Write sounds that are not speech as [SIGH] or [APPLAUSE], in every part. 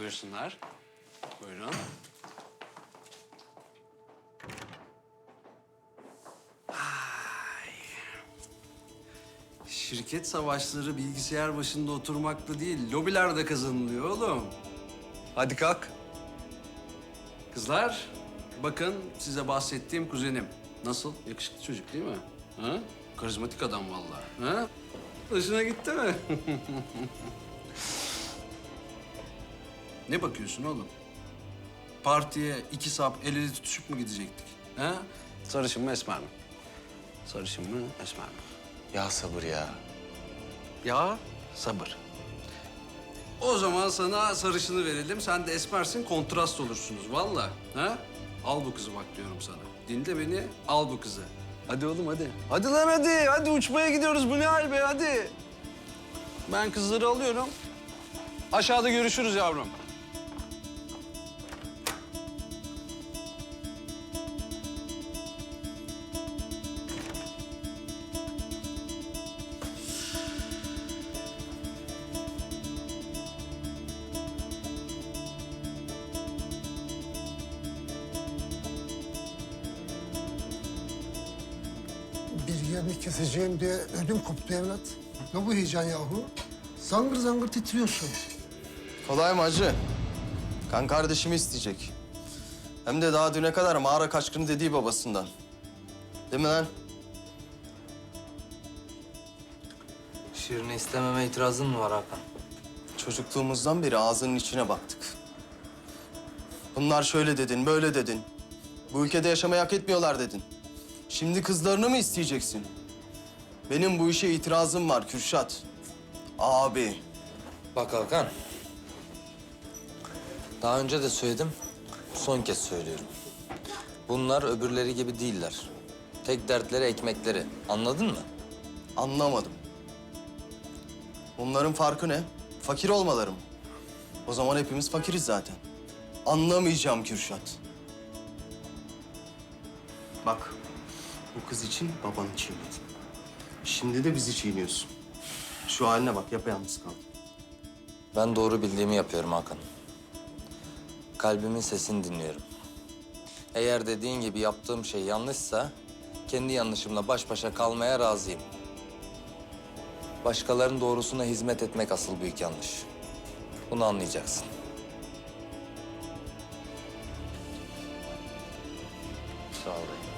Buyursunlar. Buyurun. Ay. Şirket savaşları bilgisayar başında oturmakla değil, lobilerde kazanılıyor oğlum. Hadi kalk. Kızlar, bakın size bahsettiğim kuzenim. Nasıl? Yakışıklı çocuk değil mi? Ha? Karizmatik adam vallahi. Ha? Hoşuna gitti mi? [LAUGHS] ne bakıyorsun oğlum? Partiye iki sap el ele tutuşup mu gidecektik? Ha? Sarışın mı esmer mi? Sarışın mı esmer mi? Ya sabır ya. Ya sabır. O zaman sana sarışını verelim. Sen de esmersin, kontrast olursunuz vallahi. Ha? Al bu kızı bak diyorum sana. Dinle beni, al bu kızı. Hadi oğlum hadi. Hadi lan hadi. Hadi uçmaya gidiyoruz. Bu ne hal be hadi. Ben kızları alıyorum. Aşağıda görüşürüz yavrum. Bir yerini keseceğim diye ödüm koptu evlat. Ne bu heyecan yahu? Zangır zangır titriyorsun. Kolay mı hacı? Kan kardeşimi isteyecek. Hem de daha düne kadar mağara kaçkını dediği babasından. Değil mi lan? Şirin'i istememe itirazın mı var Hakan? Çocukluğumuzdan beri ağzının içine baktık. Bunlar şöyle dedin, böyle dedin. Bu ülkede yaşamayı hak etmiyorlar dedin. Şimdi kızlarını mı isteyeceksin? Benim bu işe itirazım var Kürşat. Abi. Bak Hakan. Daha önce de söyledim, son kez söylüyorum. Bunlar öbürleri gibi değiller. Tek dertleri ekmekleri. Anladın mı? Anlamadım. Bunların farkı ne? Fakir olmaları mı? O zaman hepimiz fakiriz zaten. Anlamayacağım Kürşat. Bak, bu kız için babanı çiğnedin. Şimdi de bizi çiğniyorsun. Şu haline bak, yapayalnız kaldın. Ben doğru bildiğimi yapıyorum Hakan. Kalbimin sesini dinliyorum. Eğer dediğin gibi yaptığım şey yanlışsa... ...kendi yanlışımla baş başa kalmaya razıyım. Başkalarının doğrusuna hizmet etmek asıl büyük yanlış. Bunu anlayacaksın. Sağ ol.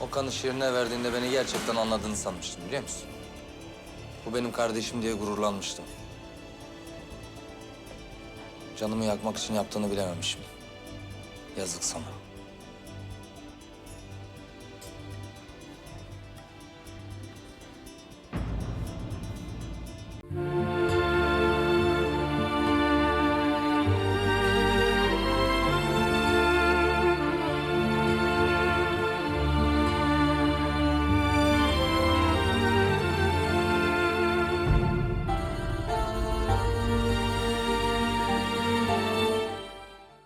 O kanı Şirin'e verdiğinde beni gerçekten anladığını sanmıştım biliyor musun? Bu benim kardeşim diye gururlanmıştım. Canımı yakmak için yaptığını bilememişim. Yazık sana.